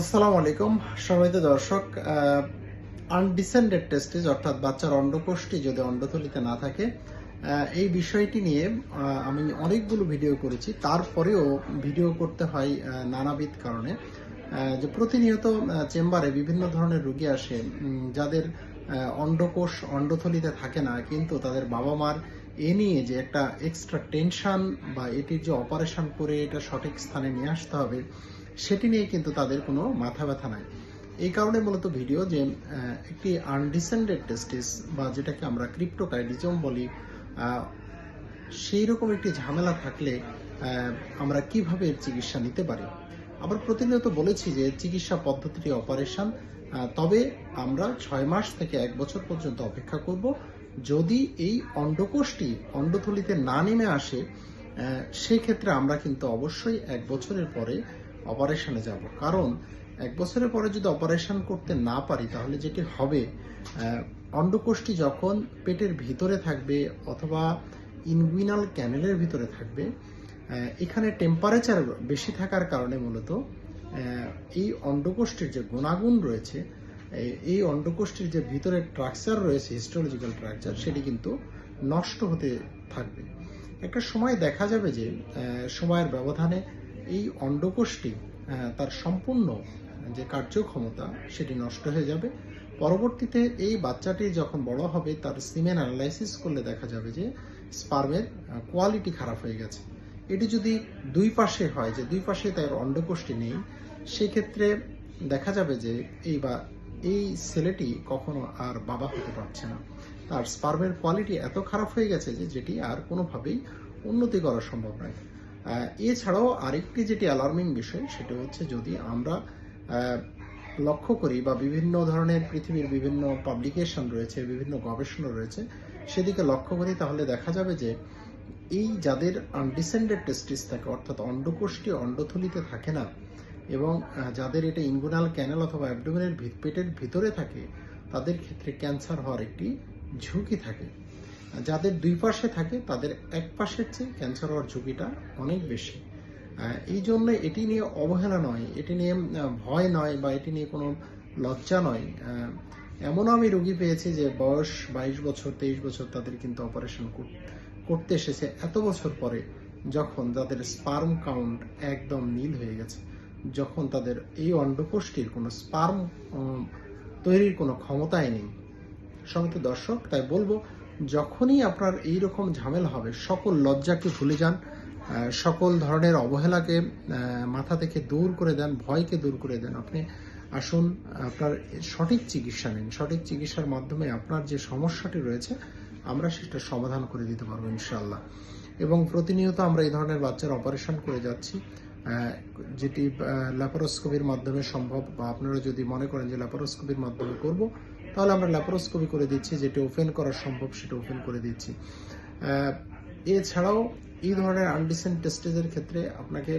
আসসালামু আলাইকুম, সম্মানিত দর্শক আনডিসেন্ডেড টেস্টিস অর্থাৎ বাচ্চার অন্ডকোষটি যদি অন্ডথলিতে না থাকে এই বিষয়টি নিয়ে আমি অনেকগুলো ভিডিও করেছি। তারপরেও ভিডিও করতে হয় নানাবিধ কারণে। যে প্রতিনিয়ত চেম্বারে বিভিন্ন ধরনের রোগী আসে যাদের অন্ডকোষ অন্ডথলিতে থাকে না, কিন্তু তাদের বাবা মার এ নিয়ে যে একটা এক্সট্রা টেনশন বা এটির যে অপারেশন করে এটা সঠিক স্থানে নিয়ে আসতে হবে সেটি নিয়ে কিন্তু তাদের কোনো মাথা ব্যথা নাই। এই কারণে মূলত ভিডিও যে একটি আনডিসেন্ডেড টেস্টিস বা যেটাকে আমরা ক্রিপ্টোকাইডিজম বলি সেই রকম একটি ঝামেলা থাকলে আমরা কীভাবে এর চিকিৎসা নিতে পারি? আবার প্রতিনিয়ত বলেছি যে, চিকিৎসা পদ্ধতিটি অপারেশন তবে আমরা ছয় মাস থেকে এক বছর পর্যন্ত অপেক্ষা করব। যদি এই অন্ডকোষটি অন্ডথলিতে না নেমে আসে সেক্ষেত্রে আমরা কিন্তু অবশ্যই এক বছরের পরে অপারেশনে যাব। কারণ এক বছরের পরে যদি অপারেশন করতে না পারি তাহলে যেটি হবে? আহ, অন্ডকোষটি যখন পেটের ভিতরে থাকবে অথবা ইনগুইনাল ক্যানেলের ভিতরে থাকবে এখানে টেম্পারেচার বেশি থাকার কারণে মূলত এই অন্ডকোষ্ঠীর যে গুণাগুণ রয়েছে এই- অন্ডকোষ্ঠীর যে ভিতরে ট্রাকচার রয়েছে হিস্টোলজিক্যাল ট্রাকচার সেটি কিন্তু নষ্ট হতে থাকবে। একটা সময় দেখা যাবে যে সময়ের ব্যবধানে এই অন্ডকোষটি তার সম্পূর্ণ যে কার্যক্ষমতা, সেটি নষ্ট হয়ে যাবে। পরবর্তীতে এই বাচ্চাটি যখন বড় হবে, তার সিমেন অ্যানালাইসিস করলে দেখা যাবে যে স্পার্মের কোয়ালিটি খারাপ হয়ে গেছে। এটি যদি দুই পাশে হয়, যে দুই পাশে তার অন্ডকোষটি নেই, সেক্ষেত্রে দেখা যাবে যে এই বা, এই ছেলেটি কখনো আর বাবা হতে পারছে না। তার স্পার্মের কোয়ালিটি এত খারাপ হয়ে গেছে যে, যেটি আর কোনোভাবেই উন্নতি করা সম্ভব নয়। এছাড়াও আরেকটি যেটি অ্যালার্মিং বিষয়, সেটা হচ্ছে যদি আমরা লক্ষ্য করি বা বিভিন্ন ধরনের পৃথিবীর বিভিন্ন পাবলিকেশন রয়েছে, বিভিন্ন গবেষণা রয়েছে, সেদিকে লক্ষ্য করি তাহলে দেখা যাবে যে এই যাদের আনডিসেন্ডেড টেস্টিস থাকে, অর্থাৎ অন্ডকোষটি অন্ডথলিতে থাকে না, এবং যাদের এটা ইনগুনাল ক্যানেল অথবা অ্যাবডোমেনের পেটের ভিতরে থাকে, তাদের ক্ষেত্রে ক্যান্সার হওয়ার একটি ঝুঁকি থাকে। যাদের দুই পাশে থাকে, তাদের এক পাশের চেয়ে ক্যান্সার হওয়ার ঝুঁকিটা অনেক বেশি। এই জন্য এটি নিয়ে অবহেলা নয়, এটি নিয়ে ভয় নয় বা এটি নিয়ে কোনো লজ্জা নয়। এমনও আমি রোগী পেয়েছি যে বয়স বাইশ বছর, তেইশ বছর তাদের কিন্তু অপারেশন করতে এসেছে। এত বছর পরে যখন তাদের স্পার্ম কাউন্ট একদম নীল হয়ে গেছে, যখন তাদের এই অন্ডকোষটির কোনো স্পার্ম তৈরির কোনো ক্ষমতাই নেই। সমিত দর্শক, তাই বলব যখনই আপনার এই রকম ঝামেলা হবে, সকল লজ্জাকে ভুলে যান সকল ধরনের অবহেলাকে মাথা থেকে দূর করে দেন, ভয়কে দূর করে দেন। আপনি আসুন, আপনার সঠিক চিকিৎসা নিন। সঠিক চিকিৎসার মাধ্যমে আপনার যে সমস্যাটি রয়েছে, আমরা সেটা সমাধান করে দিতে পারব ইনশাল্লাহ এবং প্রতিনিয়ত আমরা এই ধরনের বাচ্চার অপারেশন করে যাচ্ছি যেটি ল্যাপারোস্কোপির মাধ্যমে সম্ভব, বা আপনারা যদি মনে করেন যে ল্যাপারোস্কোপির মাধ্যমে করব তাহলে আমরা ল্যাপারোস্কোপি করে দিচ্ছি, যেটি ওপেন করা সম্ভব, সেটা ওপেন করে দিচ্ছি। এছাড়াও এই ধরনের আনডিসেন্ট টেস্টেজের ক্ষেত্রে আপনাকে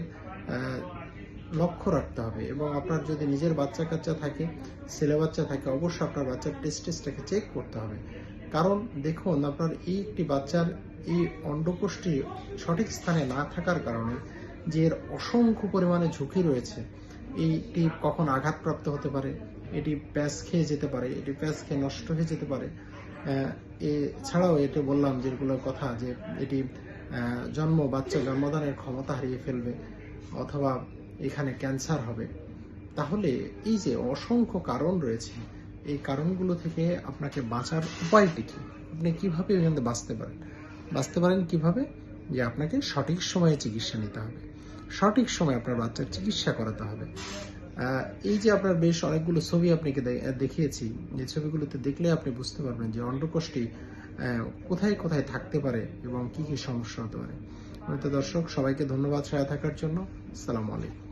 লক্ষ্য রাখতে হবে এবং আপনার যদি নিজের বাচ্চা কাচ্চা থাকে, ছেলে বাচ্চা থাকে, অবশ্যই আপনার বাচ্চার টেস্টেসটাকে চেক করতে হবে। কারণ দেখুন, আপনার এই একটি বাচ্চার এই অন্ডকোষটি সঠিক স্থানে না থাকার কারণে যে এর অসংখ্য পরিমাণে ঝুঁকি রয়েছে এইটি কখন আঘাতপ্রাপ্ত হতে পারে? এটি প্যাঁচ খেয়ে যেতে পারে, এটি প্যাঁচ খেয়ে নষ্ট হয়ে যেতে পারে। এছাড়াও এটি বললাম যেগুলোর কথা যে এটি জন্ম, বাচ্চা জন্মদানের ক্ষমতা হারিয়ে ফেলবে অথবা এখানে ক্যান্সার হবে। তাহলে এই যে অসংখ্য কারণ রয়েছে, এই কারণগুলো থেকে আপনাকে বাঁচার উপায়টি কি? আপনি কীভাবে এখান থেকে বাঁচতে পারেন? বাঁচতে পারেন কীভাবে? যে আপনাকে সঠিক সময়ে চিকিৎসা নিতে হবে। সঠিক সময় আপনার বাচ্চার চিকিৎসা করাতে হবে। এই যে আপনার বেশ অনেকগুলো ছবি আপনাকে দেখিয়েছি, যে ছবিগুলোতে দেখলে আপনি বুঝতে পারবেন যে অন্ডকোষটি কোথায় কোথায় থাকতে পারে এবং কি কি সমস্যা হতে পারে। তো দর্শক, সবাইকে ধন্যবাদ সহায় থাকার জন্য। সালাম আলাইকুম।